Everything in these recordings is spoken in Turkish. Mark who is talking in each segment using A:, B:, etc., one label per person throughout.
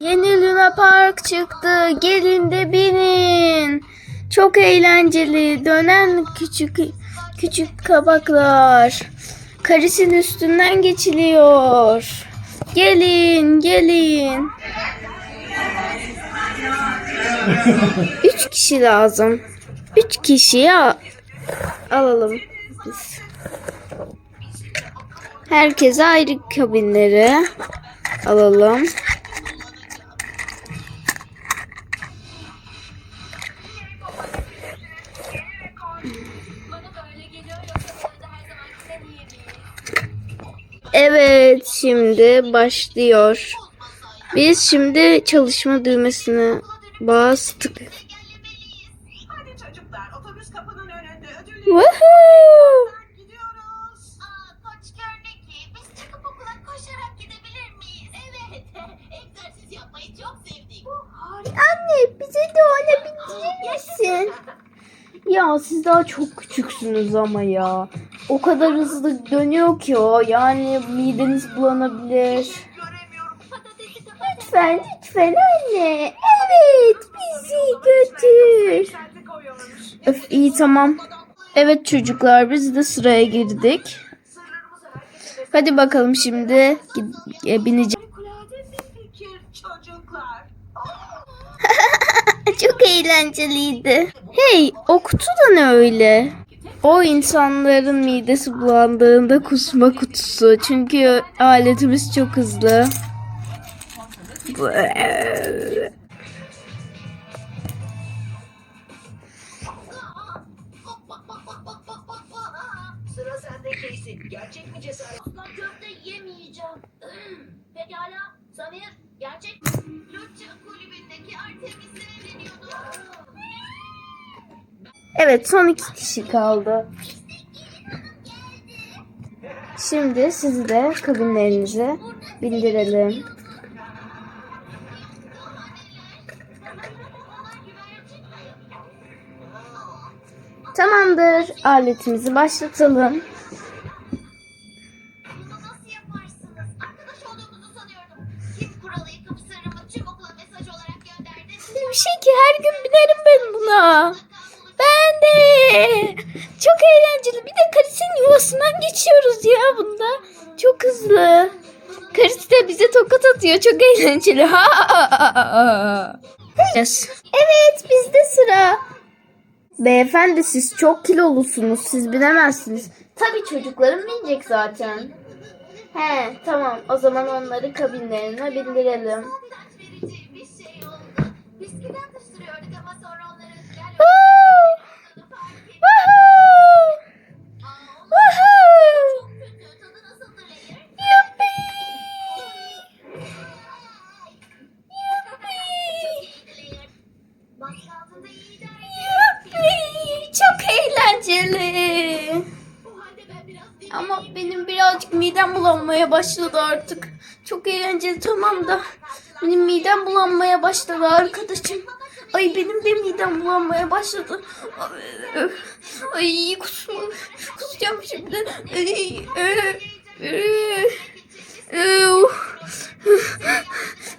A: Yeni Luna Park çıktı. Gelin de binin. Çok eğlenceli. Dönen küçük küçük kabaklar. Karisin üstünden geçiliyor. Gelin, gelin. Üç kişi lazım. Üç kişiyi al- alalım biz. Herkese ayrı kabinleri alalım. Evet, şimdi başlıyor. Biz şimdi çalışma düğmesine bastık. Woohoo! Anne bize de olabilir misin? Ya siz daha çok küçüksünüz ama ya. O kadar hızlı dönüyor ki o. Yani mideniz bulanabilir. Lütfen lütfen anne. Evet bizi götür. Öf iyi tamam. Evet çocuklar biz de sıraya girdik. Hadi bakalım şimdi e, bineceğim. Çok eğlenceliydi. Hey o kutu da ne öyle? O insanların midesi bulandığında kusma kutusu. Çünkü aletimiz çok hızlı.
B: Sıra sende Casey. Gerçek mi cesaret?
C: Aslan köfte yemeyeceğim. Pekala. Samir, gerçek Lütçü
A: Evet son iki kişi kaldı. Şimdi sizi de kabinlerinize bindirelim. Tamamdır. Aletimizi başlatalım. Bir şey ki her gün binerim ben buna. De. Çok eğlenceli. Bir de Karis'in yuvasından geçiyoruz ya bunda. Çok hızlı. Karis de bize tokat atıyor. Çok eğlenceli. Yes. Evet bizde sıra. Beyefendi siz çok kilolusunuz. Siz binemezsiniz. Tabii çocuklarım binecek zaten. He tamam o zaman onları kabinlerine bindirelim.
C: Utanç Çok
A: eğlenceli. Ama benim birazcık midem bulanmaya başladı artık. Çok eğlenceli tamam da benim midem bulanmaya başladı arkadaşım. Ay benim de midem bulanmaya başladı. Ay kusma, kusacağım şimdi. Ay, ay, ay. Ay.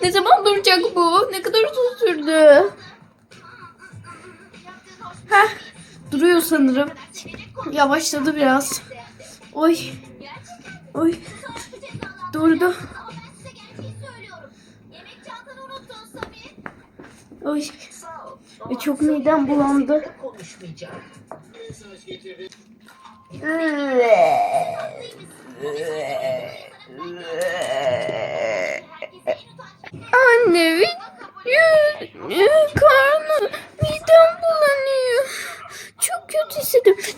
A: Ne zaman duracak bu? Ne kadar uzun sürdü? Duruyor sanırım. Yavaşladı biraz. Oy, oy, durdu. Oy, e, çok midem bulandı. Anne, yüz,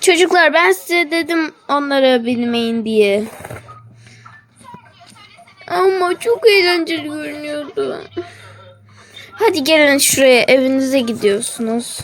A: Çocuklar ben size dedim onlara bilmeyin diye. Ama çok eğlenceli görünüyordu. Hadi gelin şuraya evinize gidiyorsunuz.